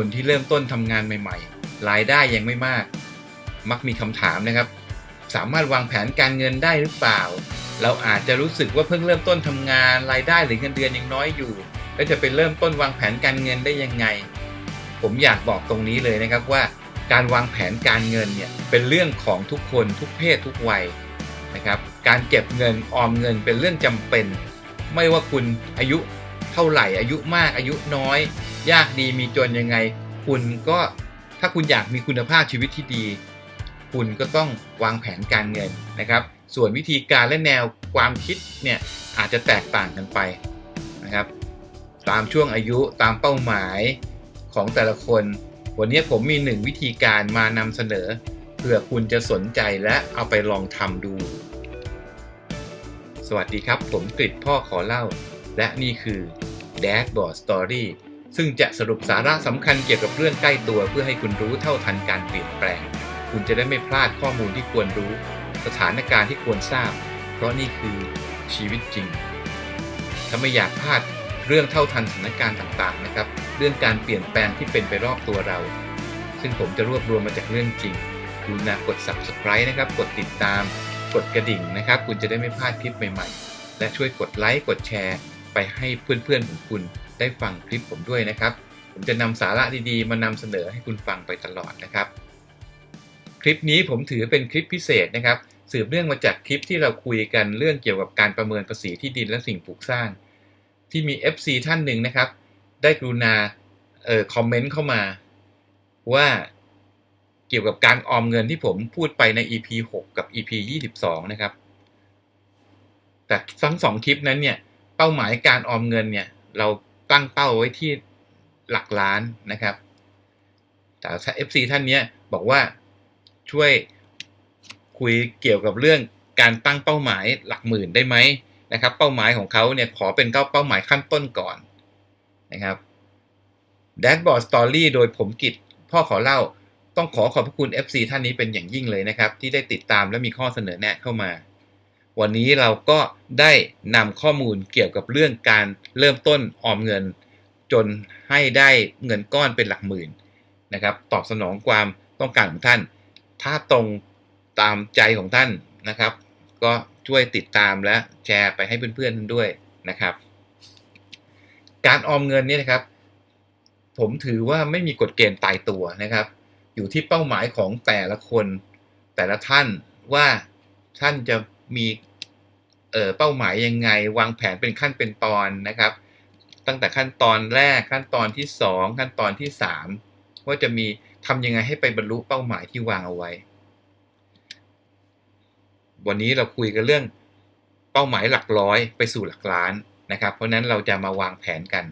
คนที่เริ่มต้นทำงานใหม่ๆ รายได้ยังไม่มาก มักมีคำถามนะครับ สามารถวางแผนการเงินได้หรือเปล่า เราอาจจะรู้สึกว่าเพิ่งเริ่มต้นทำงานรายได้หรือเงินเดือนยังน้อยอยู่ แล้วจะไปเริ่มต้นวางแผนการเงินได้ยังไง ผมอยากบอกตรงนี้เลยนะครับว่า การวางแผนการเงินเนี่ยเป็นเรื่องของทุกคนทุกเพศทุกวัยนะครับ การเก็บเงินออมเงินเป็นเรื่องจำเป็น ไม่ว่าคุณอายุ ท่าไหร่อายุมากอายุน้อย ยากดีมีจนยังไง คุณก็ถ้าคุณอยากมีคุณภาพชีวิตที่ดี คุณก็ต้องวางแผนการเงินนะครับ ส่วนวิธีการและแนวความคิดเนี่ยอาจจะแตกต่างกันไปนะครับ ตามช่วงอายุตามเป้าหมายของแต่ละคน วันนี้ผมมีหนึ่งวิธีการมานำเสนอเผื่อคุณจะสนใจและเอาไปลองทำดูสวัสดีครับ ผมกริดพ่อขอเล่า และนี่คือ Dashboard Story ซึ่งจะสรุปสาระสำคัญเกี่ยวกับเรื่องใกล้ตัว เพื่อให้คุณรู้เท่าทันการเปลี่ยนแปลง คุณจะได้ไม่พลาดข้อมูลที่ควรรู้ สถานการณ์ที่ควรทราบ เพราะนี่คือชีวิตจริง ถ้าไม่อยากพลาดเรื่องเท่าทันสถานการณ์ต่างๆนะครับ เรื่องการเปลี่ยนแปลงที่เป็นไปรอบตัวเรา ซึ่งผมจะรวบรวมมาจากเรื่องจริงกรุณากด subscribe นะครับ กดติดตาม กดกระดิ่งนะครับ คุณจะได้ไม่พลาดคลิปใหม่ๆ และช่วยกดไลค์ กดแชร์ ไปให้เพื่อนๆของคุณได้ฟังคลิปผมด้วยนะครับ ผมจะนำสาระดีๆ มานำเสนอให้คุณฟังไปตลอดนะครับ คลิปนี้ผมถือเป็นคลิปพิเศษนะครับ สืบเนื่องมาจากคลิปที่เราคุยกันเรื่องเกี่ยวกับการประเมินภาษีที่ดินและสิ่งปลูกสร้าง ที่มี FC ท่านหนึ่งนะครับ ได้กรุณาเอ่อคอมเมนต์เข้ามาว่าเกี่ยวกับการออมเงินที่ผมพูดไปใน EP 6 กับ EP 22 นะครับ แต่ทั้งสองคลิปนั้นเนี่ย เป้าหมายการออมเงินเนี่ยเราตั้งเป้าไว้ที่หลักล้านนะครับ แต่ถ้า FC ท่านเนี้ยบอกว่าช่วยคุยเกี่ยวกับเรื่องการตั้งเป้าหมายหลักหมื่นได้ไหมนะครับ เป้าหมายของเขาเนี่ยขอเป็นเป้าหมายขั้นต้นก่อนนะครับ Dashboard Story โดยผมกิจพ่อขอเล่าต้องขอขอบพระคุณ FC ท่านนี้เป็นอย่างยิ่งเลยนะครับ ที่ได้ติดตามและมีข้อเสนอแนะเข้ามา วันนี้เราก็ได้นำข้อมูลเกี่ยวกับเรื่องการเริ่มต้นออมเงิน จนให้ได้เงินก้อนเป็นหลักหมื่นนะครับ ตอบสนองความต้องการของท่าน ถ้าตรงตามใจของท่านนะครับ ก็ช่วยติดตามและแชร์ไปให้เพื่อนๆท่านด้วยนะครับ การออมเงินนี่นะครับ ผมถือว่าไม่มีกฎเกณฑ์ตายตัวนะครับ อยู่ที่เป้าหมายของแต่ละคนแต่ละท่านว่าท่านจะมี เอ่อเป้าหมายยังไง วางแผนเป็นขั้นเป็นตอนนะครับ ตั้งแต่ขั้นตอนแรกขั้นตอนที่สองขั้นตอนที่สามว่าจะมีทำยังไงให้ไปบรรลุเป้าหมายที่วางเอาไว้ วันนี้เราคุยกันเรื่องเป้าหมายหลักร้อยไปสู่หลักล้านนะครับ เพราะฉะนั้นเราจะมาวางแผนกัน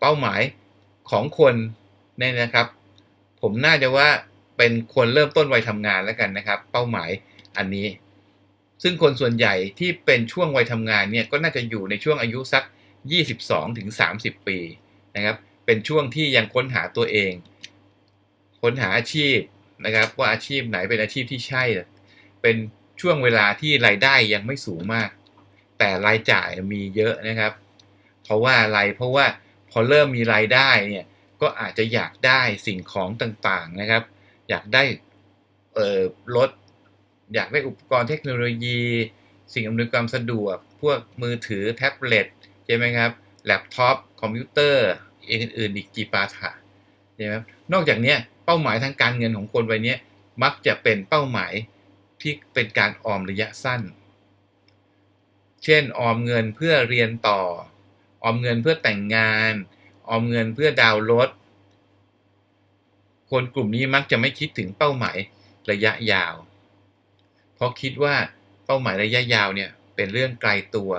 เป้าหมายของคนเนี่ยนะครับ ผมน่าจะว่าเป็นคนเริ่มต้นวัยทำงานแล้วกันนะครับ เป้าหมายอันนี้ ซึ่งคนส่วนใหญ่ที่เป็นช่วงวัยทำงานเนี่ยก็น่าจะอยู่ในช่วงอายุสัก 22ถึง30 ปีนะครับ เป็นช่วงที่ยังค้นหาตัวเอง ค้นหาอาชีพนะครับ ว่าอาชีพไหนเป็นอาชีพที่ใช่ เป็นช่วงเวลาที่รายได้ยังไม่สูงมาก แต่รายจ่ายมีเยอะนะครับ เพราะว่าอะไรเพราะว่าพอเริ่มมีรายได้เนี่ยก็อาจจะอยากได้สิ่งของต่างๆนะครับ อยากได้รถ อยากได้อุปกรณ์เทคโนโลยี สิ่งอำนวยความสะดวก พวกมือถือแท็บเล็ตใช่ไหมครับแล็ปท็อปคอมพิวเตอร์อื่นๆอีกจีปาถะใช่ไหมครับนอกจากนี้เป้าหมายทางการเงินของคนวัยนี้มักจะเป็นเป้าหมายที่เป็นการออมระยะสั้น เช่นออมเงินเพื่อเรียนต่อ ออมเงินเพื่อแต่งงาน ออมเงินเพื่อดาวน์รถ คนกลุ่มนี้มักจะไม่คิดถึงเป้าหมายระยะยาว เพราะคิดว่าเป้าหมายระยะยาวเนี่ยเป็นเรื่องไกลตัว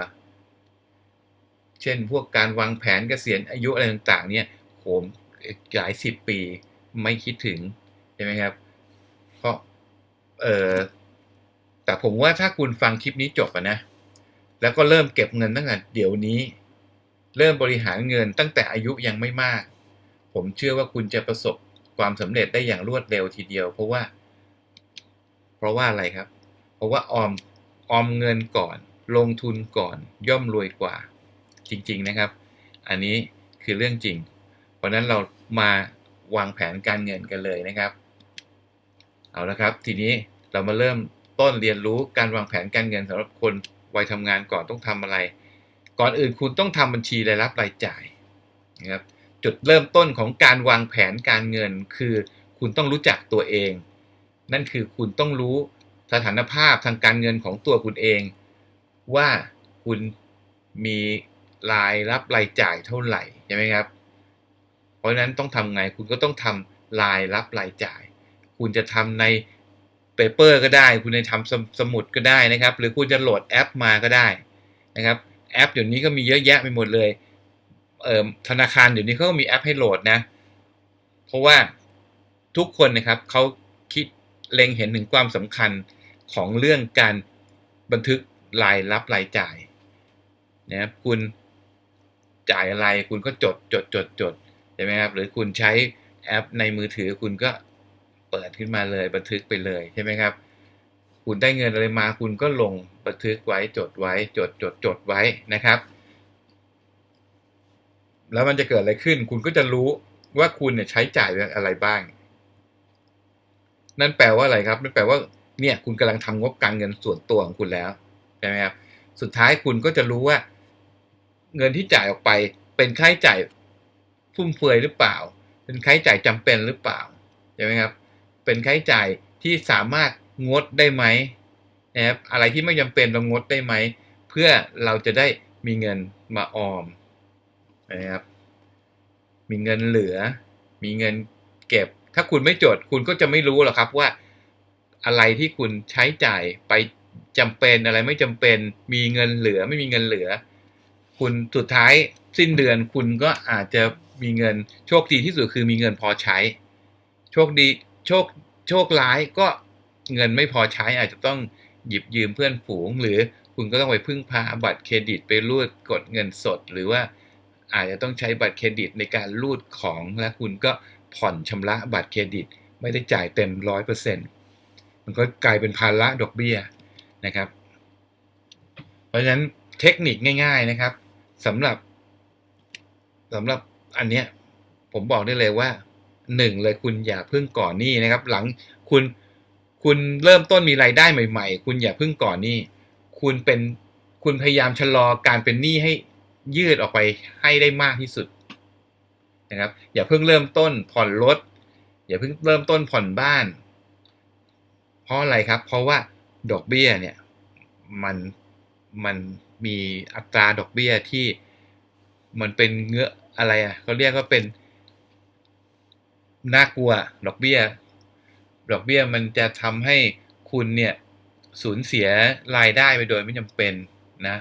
เช่นพวกการวางแผนเกษียณอายุอะไรต่างๆ เนี่ยโหมหลายสิบปีไม่คิดถึงใช่ไหมครับ เพราะเออแต่ผมว่าถ้าคุณฟังคลิปนี้จบนะ แล้วก็เริ่มเก็บเงินตั้งแต่เดี๋ยวนี้ เริ่มบริหารเงินตั้งแต่อายุยังไม่มาก ผมเชื่อว่าคุณจะประสบความสำเร็จได้อย่างรวดเร็วทีเดียว เพราะว่า เพราะว่าอะไรครับ เพราะว่าออมออมเงินก่อน ลงทุนก่อนย่อมรวยกว่า จริง ๆนะครับ อันนี้คือเรื่องจริง เพราะนั้นเรามาวางแผนการเงินกันเลยนะครับ เอาละครับ ทีนี้เรามาเริ่มต้นเรียนรู้การวางแผนการเงินสำหรับคนวัยทำงานก่อนต้องทำอะไร ก่อนอื่นคุณต้องทำบัญชีรายรับรายจ่ายนะครับจุดเริ่มต้นของการวางแผนการเงินคือ คุณต้องรู้จักตัวเอง นั่นคือคุณต้องรู้ สถานภาพทางการเงินของตัวคุณเอง ว่าคุณมีรายรับรายจ่ายเท่าไหร่ใช่ไหมครับ เพราะฉะนั้นต้องทำไงคุณก็ต้องทำรายรับรายจ่าย คุณจะทำในเปเปอร์ก็ได้ คุณจะทำสมสมุดก็ได้นะครับ หรือคุณจะโหลดแอปมาก็ได้นะครับ แอปเดี๋ยวนี้ก็มีเยอะแยะไปหมดเลยเออธนาคารเดี๋ยวนี้เขาก็มีแอปให้โหลดนะ เพราะว่าทุกคนนะครับเขาคิดเล็งเห็นถึงความสำคัญ ของเรื่องการบันทึกรายรับรายจ่ายนะครับคุณจ่ายอะไรคุณก็จดจดจดจดใช่ไหมครับหรือคุณใช้แอปในมือถือคุณก็เปิดขึ้นมาเลยบันทึกไปเลยใช่ไหมครับ คุณได้เงินอะไรมาคุณก็ลงบันทึกไว้จดไว้ จดจดจดไว้นะครับ แล้วมันจะเกิดอะไรขึ้น คุณก็จะรู้ว่าคุณเนี่ยใช้จ่ายอะไรบ้าง นั่นแปลว่าอะไรครับนั่นแปลว่า เนี่ยคุณกำลังทำงบการเงินส่วนตัวของคุณแล้วใช่ไหมครับสุดท้ายคุณก็จะรู้ว่า เงินที่จ่ายออกไปเป็นค่าใช้จ่ายฟุ่มเฟือยหรือเปล่า เป็นค่าใช้จ่ายจำเป็นหรือเปล่าใช่ไหมครับ เป็นค่าใช้จ่ายที่สามารถงดได้ไหมนะครับอะไรที่ไม่จำเป็นเรางดได้ไหม เพื่อเราจะได้มีเงินมาออมนะครับมีเงินเหลือ มีเงินเก็บ ถ้าคุณไม่จดคุณก็จะไม่รู้หรอกครับว่า อะไรที่คุณใช้จ่ายไปจำเป็นอะไรไม่จำเป็นมีเงินเหลือไม่มีเงินเหลือ คุณสุดท้ายสิ้นเดือนคุณก็อาจจะมีเงินโชคดีที่สุดคือมีเงินพอใช้ โชคดีโชคโชคร้ายก็เงินไม่พอใช้อาจจะต้องหยิบยืมเพื่อนฝูง หรือคุณก็ต้องไปพึ่งพาบัตรเครดิตไปรูดกดเงินสด หรือว่าอาจจะต้องใช้บัตรเครดิตในการรูดของและคุณก็ผ่อนชำระบัตรเครดิต ไม่ได้จ่ายเต็มร้อยเปอร์เซ็นต์ มันก็กลายเป็นภาระดอกเบี้ยนะครับ เพราะฉะนั้นเทคนิคง่าย ๆนะครับสำหรับสำหรับอันเนี้ยผมบอกได้เลยว่าหนึ่งเลยคุณอย่าเพิ่งก่อนหนี้นะครับ หลังคุณคุณเริ่มต้นมีรายได้ใหม่ ๆ คุณอย่าเพิ่งก่อนหนี้ คุณเป็นคุณพยายามชะลอการเป็นหนี้ให้ยืดออกไปให้ได้มากที่สุดนะครับ อย่าเพิ่งเริ่มต้นผ่อนรถอย่าเพิ่งเริ่มต้นผ่อนบ้าน เพราะอะไรครับ เพราะว่าดอกเบี้ยเนี่ยมันมันมีอัตราดอกเบี้ยที่มันเป็นเงื้ออะไรอะเขาเรียกว่าเป็นน่ากลัวดอกเบี้ย ดอกเบี้ยมันจะทำให้คุณเนี่ยสูญเสียรายได้ไปโดยไม่จำเป็นนะ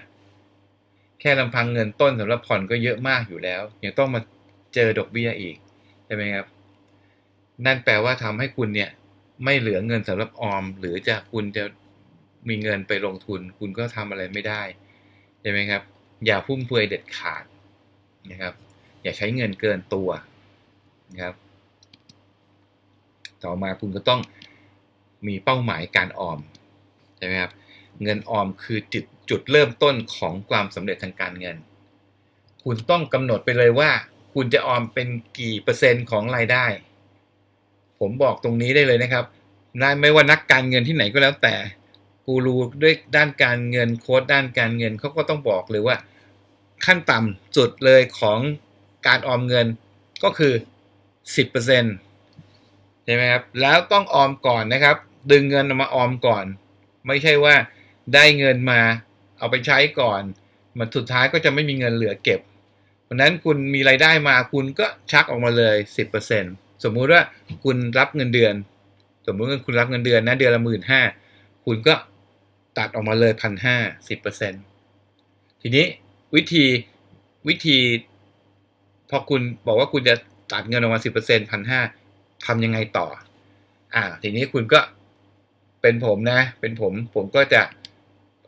แค่ลำพังเงินต้นสำหรับผ่อนก็เยอะมากอยู่แล้ว ยังต้องมาเจอดอกเบี้ยอีกใช่ไหมครับ นั่นแปลว่าทำให้คุณเนี่ย ไม่เหลือเงินสำหรับออม หรือจะคุณจะมีเงินไปลงทุน คุณก็ทำอะไรไม่ได้ใช่ไหมครับ อย่าฟุ่มเฟือยเด็ดขาดนะครับ อย่าใช้เงินเกินตัวนะครับ ต่อมาคุณก็ต้องมีเป้าหมายการออมใช่ไหมครับ เงินออมคือจุดจุดเริ่มต้นของความสำเร็จทางการเงิน คุณต้องกำหนดไปเลยว่า คุณจะออมเป็นกี่เปอร์เซ็นต์ของรายได้ ผมบอกตรงนี้ได้เลยนะครับไม่ว่านักการเงินที่ไหนก็แล้วแต่กูรูด้วยด้านการเงินโค้ดด้านการเงินเขาก็ต้องบอกเลยว่า ขั้นต่ำสุดเลยของการออมเงินก็คือ 10%ใช่ไหมครับแล้วต้องออมก่อนนะครับ ดึงเงินมาออมก่อน ไม่ใช่ว่าได้เงินมาเอาไปใช้ก่อน มันสุดท้ายก็จะไม่มีเงินเหลือเก็บ เพราะนั้นคุณมีไรายได้มาคุณก็ชักออกมาเลย 10% สมมุติว่าคุณรับเงินเดือน สมมุติว่าคุณรับเงินเดือนนะเดือนละหมื่นห้าคุณก็ตัดออกมาเลยพันห้าสิบเปอร์เซ็นทีนี้วิธีวิธีพอคุณบอกว่าคุณจะตัดเงินออกมาสิบเปอร์เซ็นพันห้าทำยังไงต่อ อ่า ทีนี้คุณก็เป็นผมนะ เป็นผม ผมก็จะ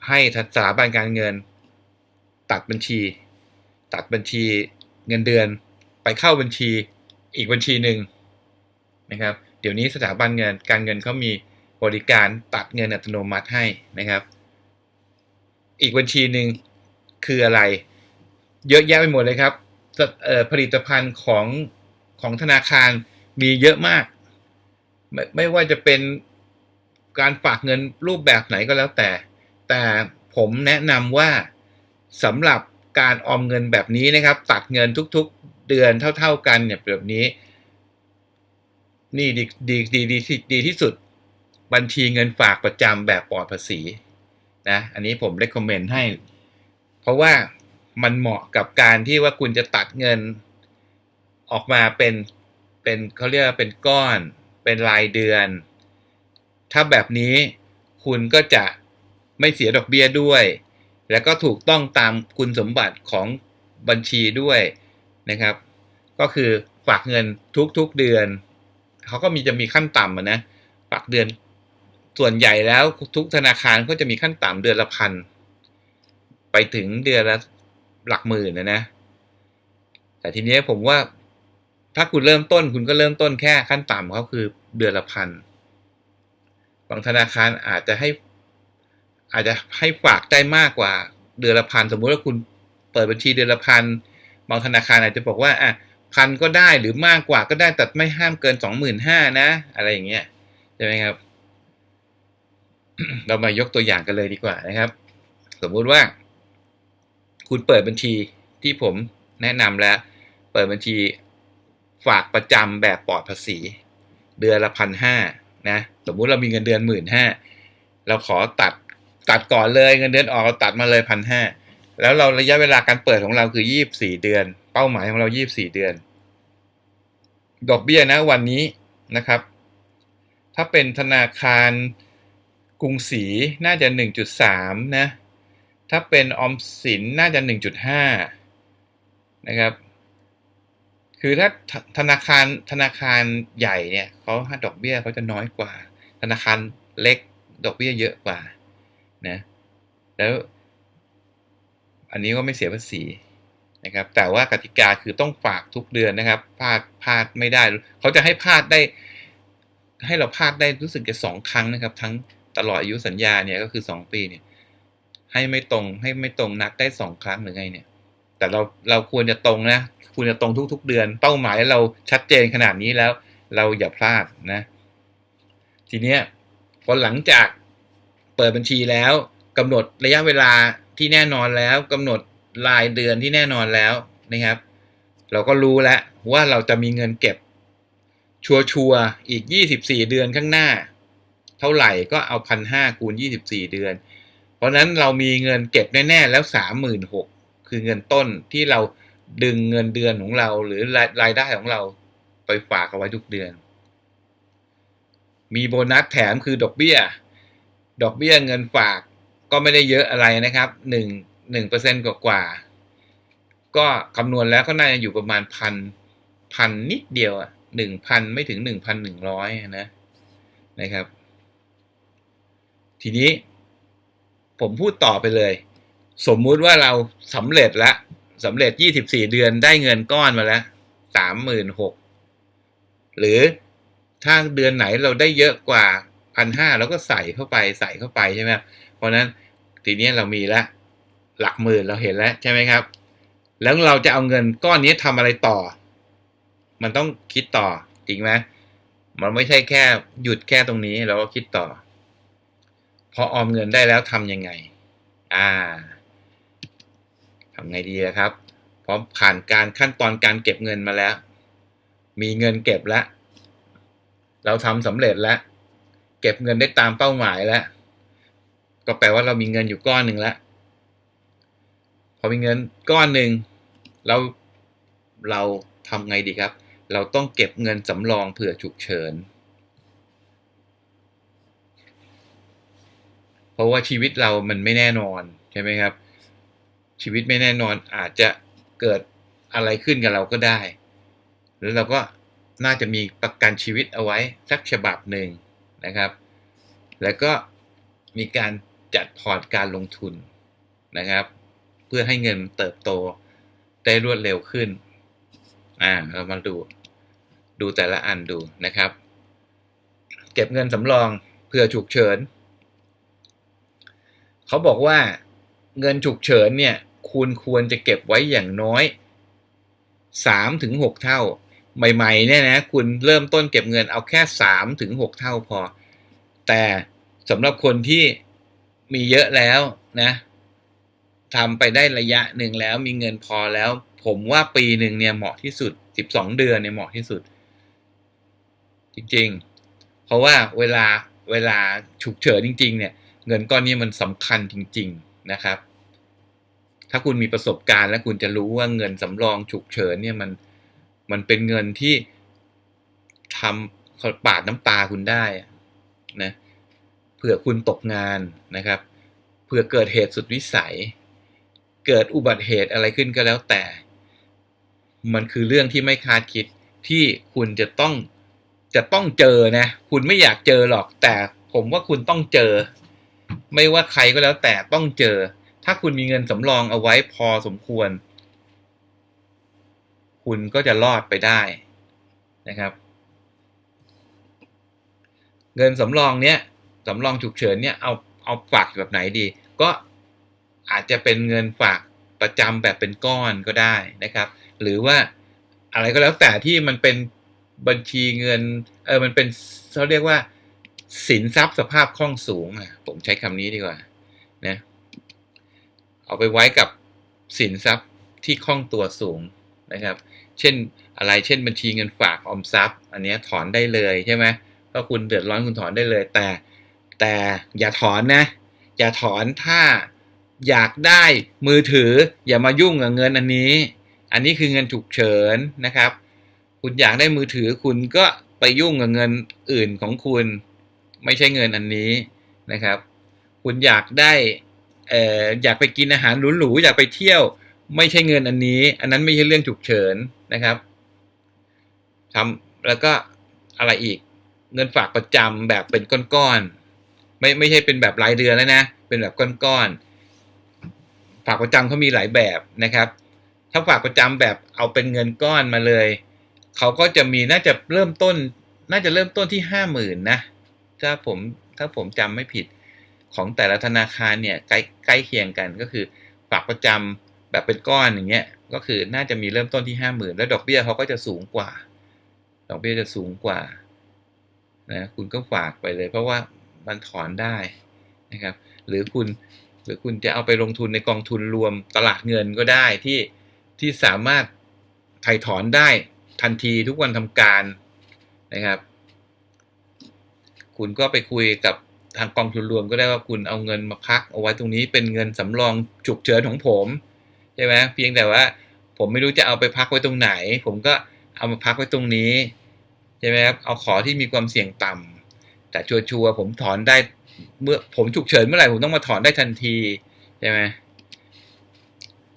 ให้สถาบันการเงิน ตัดบัญชี ตัดบัญชีเงินเดือน ไปเข้าบัญชีอีกบัญชีหนึ่ง นะครับ เดี๋ยวนี้สถาบันเงินการเงินเขามีบริการตัดเงินอัตโนมัติให้นะครับ อีกบัญชีหนึ่งคืออะไร เยอะแยะไปหมดเลยครับผลิตภัณฑ์ของของธนาคารมีเยอะมากไม่ไม่ว่าจะเป็นการฝากเงินรูปแบบไหนก็แล้วแต่ แต่ผมแนะนำว่าสำหรับการออมเงินแบบนี้นะครับ ตัดเงินทุกๆเดือนเท่า ๆกันเนี่ยแบบนี้ นี่ดีดีดีดีที่ดีที่สุด บัญชีเงินฝากประจำแบบปลอดภาษีนะอันนี้ผมเ e คคอมเมนต์ให้ เพราะว่ามันเหมาะกับการที่ว่าคุณจะตัดเงินออกมาเป็นเป็นเขาเรียกว่าเป็นก้อน เป็นรายเดือน ถ้าแบบนี้คุณก็จะไม่เสียดอกเบี้ยด้วย แล้วก็ถูกต้องตามคุณสมบัติของบัญชีด้วยนะครับ ก็คือฝากเงินทุกๆเดือน เขาก็มีจะมีขั้นต่ำนะฝากเดือน ส่วนใหญ่แล้วทุกธนาคารก็จะมีขั้นต่ำเดือนละพันไปถึงเดือนละหลักหมื่นนะนะ แต่ทีนี้ผมว่าถ้าคุณเริ่มต้นคุณก็เริ่มต้นแค่ขั้นต่ำเขาคือเดือนละพันบางธนาคารอาจจะให้ อาจจะให้ฝากได้มากกว่าเดือนละพันสมมุติว่าคุณเปิดบัญชีเดือนละพันบางธนาคารอาจจะบอกว่าอะ พันก็ได้หรือมากกว่าก็ได้แต่ไม่ห้ามเกินสองหมื่นห้านะ อะไรอย่างเงี้ยใช่ไหมครับ เรามายกตัวอย่างกันเลยดีกว่านะครับ สมมุติว่า คุณเปิดบัญชีที่ผมแนะนำแล้ว เปิดบัญชีฝากประจำแบบปลอดภาษี เดือนละพันห้านะ สมมุติเรามีเงินเดือนหมื่นห้าเราขอตัดตัดก่อนเลยเงินเดือนออกเราตัดมาเลยพันห้า แล้วเราระยะเวลาการเปิดของเราคือยี่บสี่เดือน เป้าหมายของเรายี่บสี่เดือน ดอกเบี้ยนะวันนี้นะครับ ถ้าเป็นธนาคารกรุงศรีน่าจะหนึ่งจุดสามนะ ถ้าเป็นออมสินน่าจะหนึ่งจุดห้านะครับ คือถ้าธนาคารธนาคารใหญ่เนี่ยเขาให้ดอกเบี้ยเขาจะน้อยกว่า ธนาคารเล็กดอกเบี้ยเยอะกว่านะ แล้ว อันนี้ก็ไม่เสียภาษีนะครับ แต่ว่ากติกาคือต้องฝากทุกเดือนนะครับพลาดพลาดไม่ได้ เขาจะให้พลาดได้ ให้เราพลาดได้รู้สึกจะสองครั้งนะครับ ทั้งตลอดอายุสัญญาเนี่ยก็คือสองปีเนี่ย ให้ไม่ตรงให้ไม่ตรงนัดได้สองครั้งหรือไงเนี่ย แต่เราเราควรจะตรงนะควรจะตรงทุก ๆ เดือน เป้าหมายเราชัดเจนขนาดนี้แล้ว เราอย่าพลาดนะ ทีเนี้ยพอหลังจากเปิดบัญชีแล้วกำหนดระยะเวลา ที่แน่นอนแล้วกำหนดรายเดือนที่แน่นอนแล้วนะครับ เราก็รู้แล้วว่าเราจะมีเงินเก็บ ชัวร์ๆอีก 24 เดือนข้างหน้า เท่าไหร่ก็เอาพันห้าคูณ 24 เดือน เพราะนั้นเรามีเงินเก็บแน่ๆแล้ว 36,000คือเงินต้นที่เราดึงเงินเดือนของเราหรือรายได้ของเราไปฝากเอาไว้ทุกเดือน มีโบนัสแถมคือดอกเบี้ย ดอกเบี้ยเงินฝาก ก็ไม่ได้เยอะอะไรนะครับหนึ่งหนึ่งเปอร์เซ็นต์กว่าก็คำนวณแล้วก็น่าจะอยู่ประมาณพันพันนิดเดียวอะหนึ่งพันไม่ถึงหนึ่งพันหนึ่งร้อยนะนะครับ ทีนี้ผมพูดต่อไปเลย สมมุติว่าเราสำเร็จแล้วสำเร็จยี่สิบสี่เดือนได้เงินก้อนมาแล้วสามหมื่นหกหรือถ้าเดือนไหนเราได้เยอะกว่าพันห้าเราก็ใส่เข้าไปใส่เข้าไปใช่ไหม เพราะนั้นทีนี้เรามีแล้วหลักหมื่นเราเห็นแล้วใช่ไหมครับ แล้วเราจะเอาเงินก้อนนี้ทำอะไรต่อ มันต้องคิดต่อจริงไหมมันไม่ใช่แค่หยุดแค่ตรงนี้เราก็คิดต่อ พอออมเงินได้แล้วทำยังไง อ่าทำไงดีครับพอผ่านการขั้นตอนการเก็บเงินมาแล้ว มีเงินเก็บแล้ว เราทำสำเร็จแล้ว เก็บเงินได้ตามเป้าหมายแล้ว ก็แปลว่าเรามีเงินอยู่ก้อนหนึ่งแล้วพอมีเงินก้อนหนึ่งเราเราทำไงดีครับ เราต้องเก็บเงินสำรองเผื่อฉุกเฉิน เพราะว่าชีวิตเรามันไม่แน่นอนใช่ไหมครับ ชีวิตไม่แน่นอนอาจจะเกิดอะไรขึ้นกับเราก็ได้ แล้วเราก็น่าจะมีประกันชีวิตเอาไว้สักฉบับหนึ่งนะครับ แล้วก็มีการ จัดพอร์ตการลงทุนนะครับ เพื่อให้เงินเติบโตได้รวดเร็วขึ้น อ่าเรามาดูดูแต่ละอันดูนะครับ เก็บเงินสำรองเพื่อฉุกเฉินเขาบอกว่าเงินฉุกเฉินเนี่ยคุณควรจะเก็บไว้อย่างน้อย3ถึง6เท่า ใหม่ๆเนี่ยนะคุณเริ่มต้นเก็บเงินเอาแค่สามถึงหกเท่าพอ แต่สำหรับคนที่ มีเยอะแล้วนะทำไปได้ระยะหนึ่งแล้วมีเงินพอแล้ว ผมว่าปีหนึ่งเนี่ยเหมาะที่สุดสิบสองเดือนเนี่ยเหมาะที่สุด จริงๆ เพราะว่าเวลาเวลาฉุกเฉินจริง ๆ เนี่ย เงินก้อนนี้มันสำคัญจริง ๆนะครับ ถ้าคุณมีประสบการณ์แล้วคุณจะรู้ว่าเงินสำรองฉุกเฉินเนี่ยมันมันเป็นเงินที่ทำปาดน้ำตาคุณได้นะเผื่อคุณตกงานนะครับ เผื่อเกิดเหตุสุดวิสัย เกิดอุบัติเหตุอะไรขึ้นก็แล้วแต่ มันคือเรื่องที่ไม่คาดคิดที่คุณจะต้องจะต้องเจอนะ คุณไม่อยากเจอหรอก แต่ผมว่าคุณต้องเจอ ไม่ว่าใครก็แล้วแต่ต้องเจอ ถ้าคุณมีเงินสำรองเอาไว้พอสมควร คุณก็จะรอดไปได้นะครับ เงินสำรองเนี้ย สำรองฉุกเฉินเนี่ยเอาเอาฝากแบบไหนดี ก็อาจจะเป็นเงินฝากประจำแบบเป็นก้อนก็ได้นะครับ หรือว่าอะไรก็แล้วแต่ที่มันเป็นบัญชีเงินเออมันเป็นเขาเรียกว่าสินทรัพย์สภาพคล่องสูงอะผมใช้คำนี้ดีกว่านะเอาไปไว้กับสินทรัพย์ที่คล่องตัวสูงนะครับ เช่นอะไรเช่นบัญชีเงินฝากออมทรัพย์ อันนี้ถอนได้เลยใช่ไหมถ้าคุณเดือดร้อนคุณถอนได้เลย แต่ แต่อย่าถอนนะ อย่าถอนถ้าอยากได้มือถือ อย่ามายุ่งกับเงินอันนี้ อันนี้คือเงินฉุกเฉินนะครับ คุณอยากได้มือถือคุณก็ไปยุ่งกับเงินอื่นของคุณ ไม่ใช่เงินอันนี้นะครับ คุณอยากได้เอ่ออยากไปกินอาหารหรูๆอยากไปเที่ยว ไม่ใช่เงินอันนี้ อันนั้นไม่ใช่เรื่องฉุกเฉินนะครับทำแล้วก็อะไรอีกเงินฝากประจำแบบเป็นก้อนๆ ไม่ไม่ใช่เป็นแบบรายเดือนแล้วนะ เป็นแบบก้อนๆ ฝากประจำเขามีหลายแบบนะครับ ถ้าฝากประจำแบบเอาเป็นเงินก้อนมาเลย เขาก็จะมีน่าจะเริ่มต้น น่าจะเริ่มต้นที่ห้าหมื่นนะ ถ้าผมถ้าผมจำไม่ผิดของแต่ละธนาคารเนี่ยใกล้ใกล้เคียงกันก็คือฝากประจำแบบเป็นก้อนอย่างเงี้ยก็คือน่าจะมีเริ่มต้นที่ห้าหมื่นแล้วดอกเบี้ยเขาก็จะสูงกว่า ดอกเบี้ยจะสูงกว่านะคุณก็ฝากไปเลย เพราะว่า มันถอนได้นะครับ หรือคุณหรือคุณจะเอาไปลงทุนในกองทุนรวมตลาดเงินก็ได้ที่ที่สามารถถ่ายถอนได้ทันทีทุกวันทำการนะครับ คุณก็ไปคุยกับทางกองทุนรวมก็ได้ว่าคุณเอาเงินมาพักเอาไว้ตรงนี้เป็นเงินสำรองฉุกเฉินของผมใช่ไหมเพียงแต่ว่าผมไม่รู้จะเอาไปพักไว้ตรงไหน ผมก็เอามาพักไว้ตรงนี้ใช่ไหมครับเอาขอที่มีความเสี่ยงต่ำ แต่ชัวร์ๆผมถอนได้เมื่อผมฉุกเฉินเมื่อไหร่ผมต้องมาถอนได้ทันทีใช่ไหม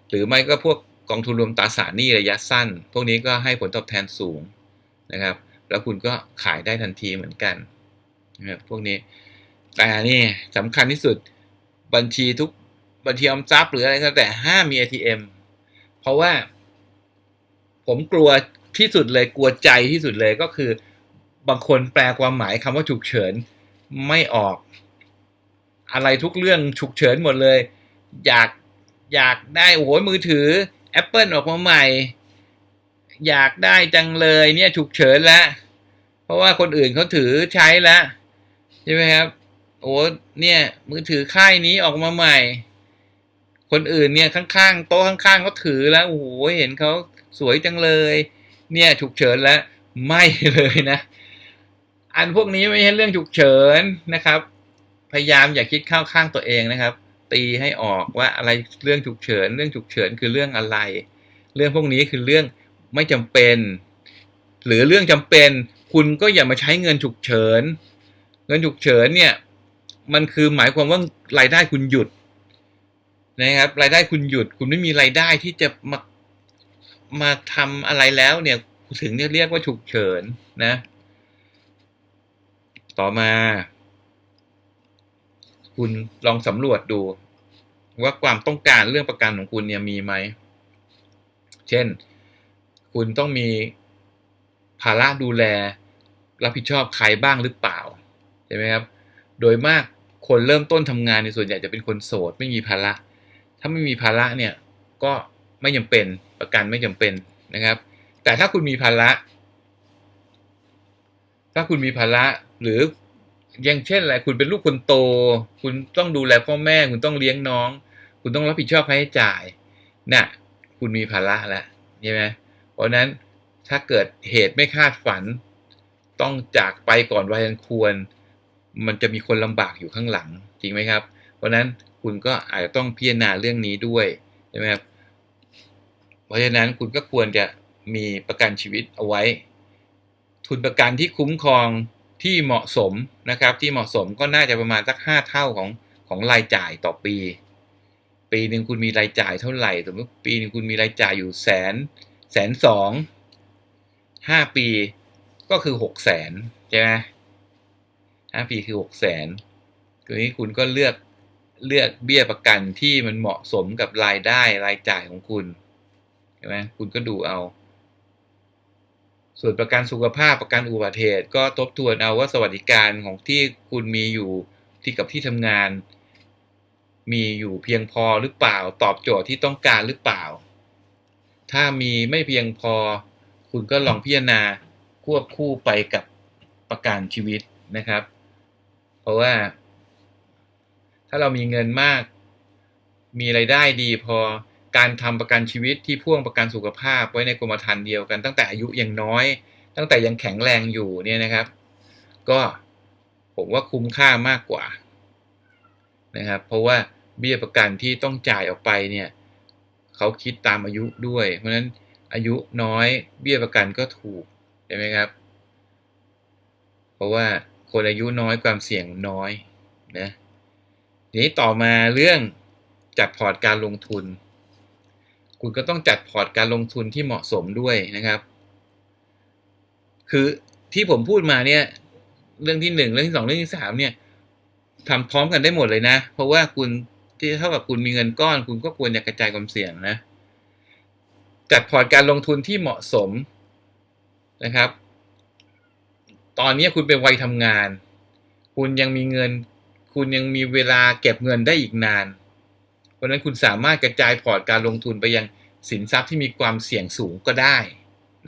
หรือไม่ก็พวกกองทุนรวมตราสารหนี้ระยะสั้น พวกนี้ก็ให้ผลตอบแทนสูงนะครับ แล้วคุณก็ขายได้ทันทีเหมือนกันนะครับพวกนี้แต่นี่สำคัญที่สุดบัญชีทุกบัญชีออมทรัพย์หรืออะไรก็แต่ห้ามมี ATM เพราะว่า ผมกลัวที่สุดเลยกลัวใจที่สุดเลยก็คือ บางคนแปลความหมายคำว่าฉุกเฉินไม่ออก อะไรทุกเรื่องฉุกเฉินหมดเลย อยากอยากได้โอ้โหมือถือ Apple ออกมาใหม่ อยากได้จังเลยเนี่ยฉุกเฉินแล้วเพราะว่าคนอื่นเขาถือใช้แล้วใช่ไหมครับโอ้เนี่ย มือถือค่ายนี้ออกมาใหม่ คนอื่นเนี่ยข้างๆโต๊ะข้างๆเขาถือแล้วโอ้โหเห็นเขาสวยจังเลย เนี่ยฉุกเฉินแล้ว ไม่เลยนะ อันพวกนี้ไม่ใช่เรื่องฉุกเฉินนะครับ พยายามอย่าคิดเข้าข้างตัวเองนะครับ ตีให้ออกว่าอะไรเรื่องฉุกเฉิน เรื่องฉุกเฉินคือเรื่องอะไร เรื่องพวกนี้คือเรื่องไม่จำเป็น หรือเรื่องจำเป็น คุณก็อย่ามาใช้เงินฉุกเฉิน เงินฉุกเฉินเนี่ยมันคือหมายความว่ารายได้คุณหยุดนะครับ รายได้คุณหยุด คุณไม่มีรายได้ที่จะมามาทำอะไรแล้วเนี่ยถึงจะเรียกว่าฉุกเฉินนะ ต่อมา คุณลองสำรวจดู ว่าความต้องการเรื่องประกันของคุณเนี่ยมีไหม เช่น คุณต้องมีภาระดูแล รับผิดชอบใครบ้างหรือเปล่าใช่ไหมครับ โดยมากคนเริ่มต้นทำงานในส่วนใหญ่จะเป็นคนโสดไม่มีภาระ ถ้าไม่มีภาระเนี่ยก็ไม่จำเป็นประกันไม่จำเป็นนะครับ แต่ถ้าคุณมีภาระ ถ้าคุณมีภาระ หรืออย่างเช่นอะไรคุณเป็นลูกคนโต คุณต้องดูแลพ่อแม่ คุณต้องเลี้ยงน้อง คุณต้องรับผิดชอบค่าใช้จ่ายน่ะคุณมีภาระแล้วใช่ไหมเพราะนั้นถ้าเกิดเหตุไม่คาดฝัน ต้องจากไปก่อนวัยอันควร มันจะมีคนลำบากอยู่ข้างหลังจริงไหมครับ เพราะนั้นคุณก็อาจจะต้องพิจารณาเรื่องนี้ด้วยใช่ไหมครับเพราะฉะนั้นคุณก็ควรจะมีประกันชีวิตเอาไว้ ทุนประกันที่คุ้มครอง ที่เหมาะสมนะครับที่เหมาะสมก็น่าจะประมาณสักห้าเท่าของของรายจ่ายต่อปี ปีหนึ่งคุณมีรายจ่ายเท่าไหร่สมมติปีหนึ่งคุณมีรายจ่ายอยู่แสนแสนสองห้าปีก็คือหกแสนใช่ไหมห้าปีคือหกแสนทีนี้คุณก็เลือกเลือกเบี้ยประกันที่มันเหมาะสมกับรายได้รายจ่ายของคุณใช่ไหมคุณก็ดูเอา ส่วนประกันสุขภาพประกันอุบัติเหตุ ก็ทบทวนเอาว่าสวัสดิการของที่คุณมีอยู่ที่กับที่ทำงาน มีอยู่เพียงพอหรือเปล่า ตอบโจทย์ที่ต้องการหรือเปล่า ถ้ามีไม่เพียงพอ คุณก็ลองพิจารณาควบคู่ไปกับประกันชีวิตนะครับ เพราะว่า ถ้าเรามีเงินมาก มีไรายได้ดีพอ การทำประกันชีวิตที่พ่วงประกันสุขภาพไว้ในกรมธรรม์เดียวกัน ตั้งแต่อายุยังน้อย ตั้งแต่ยังแข็งแรงอยู่เนี่ยนะครับ ก็ผมว่าคุ้มค่ามากกว่านะครับ เพราะว่าเบี้ยประกันที่ต้องจ่ายออกไปเนี่ยเขาคิดตามอายุด้วย เพราะฉะนั้นอายุน้อยเบี้ยประกันก็ถูกใช่ไหมครับ เพราะว่าคนอายุน้อยความเสี่ยงน้อยนะทีนี้ต่อมาเรื่องจัดพอร์ตการลงทุน คุณก็ต้องจัดพอร์ตการลงทุนที่เหมาะสมด้วยนะครับ คือที่ผมพูดมาเนี่ย เรื่องที่หนึ่งเรื่องที่สองเรื่องที่สามเนี่ยทำพร้อมกันได้หมดเลยนะ เพราะว่าคุณที่เท่ากับคุณมีเงินก้อน คุณก็ควรจะกระจายความเสี่ยงนะ จัดพอร์ตการลงทุนที่เหมาะสมนะครับ ตอนนี้คุณเป็นวัยทำงาน คุณยังมีเงิน คุณยังมีเวลาเก็บเงินได้อีกนาน ราะนั้นคุณสามารถกระจายพอร์ตการลงทุนไปยังสินทรัพย์ที่มีความเสี่ยงสูงก็ได้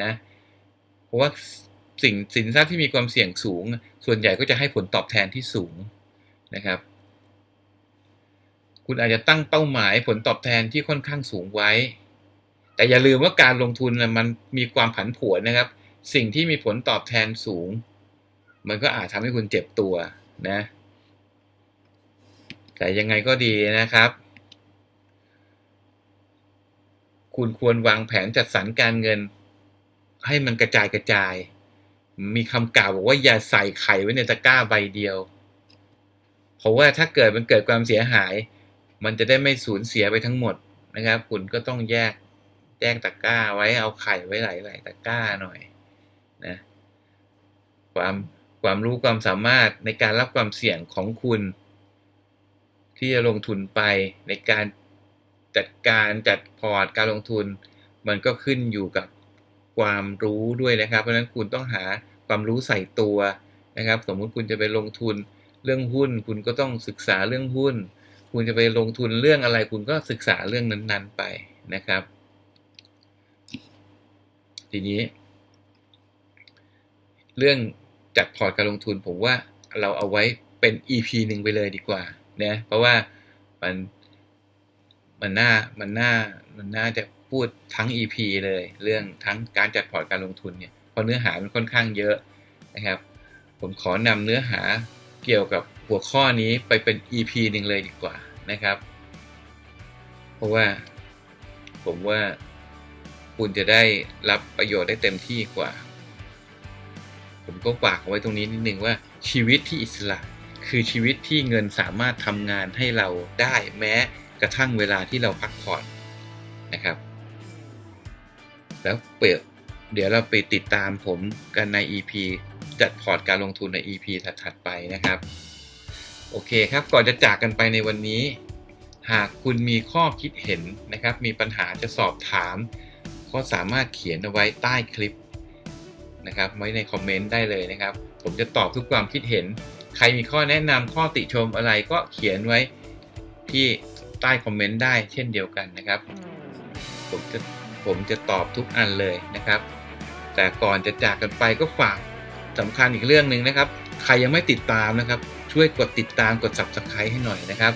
นะเพราะว่าสิ่งสินทรัพย์ที่มีความเสี่ยงสูง ส่วนใหญ่ก็จะให้ผลตอบแทนที่สูงนะครับ คุณอาจจะตั้งเป้าหมายผลตอบแทนที่ค่อนข้างสูงไว้ แต่อย่าลืมว่าการลงทุนมันมีความผันผวนนะครับ สิ่งที่มีผลตอบแทนสูง มันก็อาจทำให้คุณเจ็บตัวนะ แต่ยังไงก็ดีนะครับ คุณควรวางแผนจัดสรรการเงิน ให้มันกระจายกระจาย มีคำกล่าวบอกว่าอย่าใส่ไข่ไว้ในตะกร้าใบเดียว เพราะว่าถ้าเกิดมันเกิดความเสียหาย มันจะได้ไม่สูญเสียไปทั้งหมดนะครับ คุณก็ต้องแยกแยกตะกร้าไว้เอาไข่ไว้หลายๆตะกร้าหน่อยนะความความรู้ความสามารถในการรับความเสี่ยงของคุณ ที่จะลงทุนไปในการ จัดการจัดพอร์ตการลงทุน มันก็ขึ้นอยู่กับความรู้ด้วยนะครับ เพราะฉะนั้นคุณต้องหาความรู้ใส่ตัวนะครับ สมมุติคุณจะไปลงทุนเรื่องหุ้น คุณก็ต้องศึกษาเรื่องหุ้น คุณจะไปลงทุนเรื่องอะไร คุณก็ศึกษาเรื่องนั้น ๆ ไปนะครับ ทีนี้ เรื่องจัดพอร์ตการลงทุนผมว่าเราเอาไว้เป็น EP หนึ่งไปเลยดีกว่านะเพราะว่ามัน มันน่ามันน่ามันน่าจะพูดทั้ง EP เลย เรื่องทั้งการจัดพอร์ตการลงทุนเนี่ยเพราะเนื้อหามันค่อนข้างเยอะนะครับ ผมขอนำเนื้อหาเกี่ยวกับหัวข้อนี้ไปเป็น EP หนึ่งเลยดีกว่านะครับ เพราะว่าผมว่าคุณจะได้รับประโยชน์ได้เต็มที่กว่า ผมก็ฝากไว้ตรงนี้นิดนึงว่าชีวิตที่อิสระ คือชีวิตที่เงินสามารถทำงานให้เราได้แม้ กระทั่งเวลาที่เราพักผ่อนนะครับ แล้วเปิดเดี๋ยวเราไปติดตามผมกันใน EP จัดพอร์ตการลงทุนใน EP ถัดๆไปนะครับ โอเคครับ ก่อนจะจากกันไปในวันนี้ หากคุณมีข้อคิดเห็นนะครับ มีปัญหาจะสอบถาม ก็สามารถเขียนเอาไว้ใต้คลิปนะครับไว้ในคอมเมนต์ได้เลยนะครับ ผมจะตอบทุกความคิดเห็น ใครมีข้อแนะนำข้อติชมอะไรก็เขียนไว้ที่ ใต้คอมเมนต์ได้เช่นเดียวกันนะครับ ผมจะผมจะตอบทุกอันเลยนะครับ แต่ก่อนจะจากกันไปก็ฝากสำคัญอีกเรื่องหนึ่งนะครับ ใครยังไม่ติดตามนะครับ ช่วยกดติดตามกด subscribe ให้หน่อยนะครับ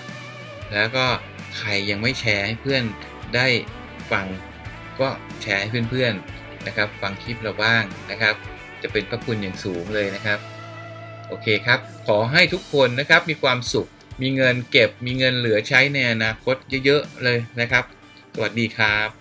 แล้วก็ใครยังไม่แชร์ให้เพื่อนได้ฟังก็แชร์ให้เพื่อนๆนะครับ ฟังคลิปเราบ้างนะครับ จะเป็นพระคุณอย่างสูงเลยนะครับ โอเคครับ ขอให้ทุกคนนะครับมีความสุข มีเงินเก็บมีเงินเหลือใช้ในอนาคตเยอะๆเลยนะครับ สวัสดีครับ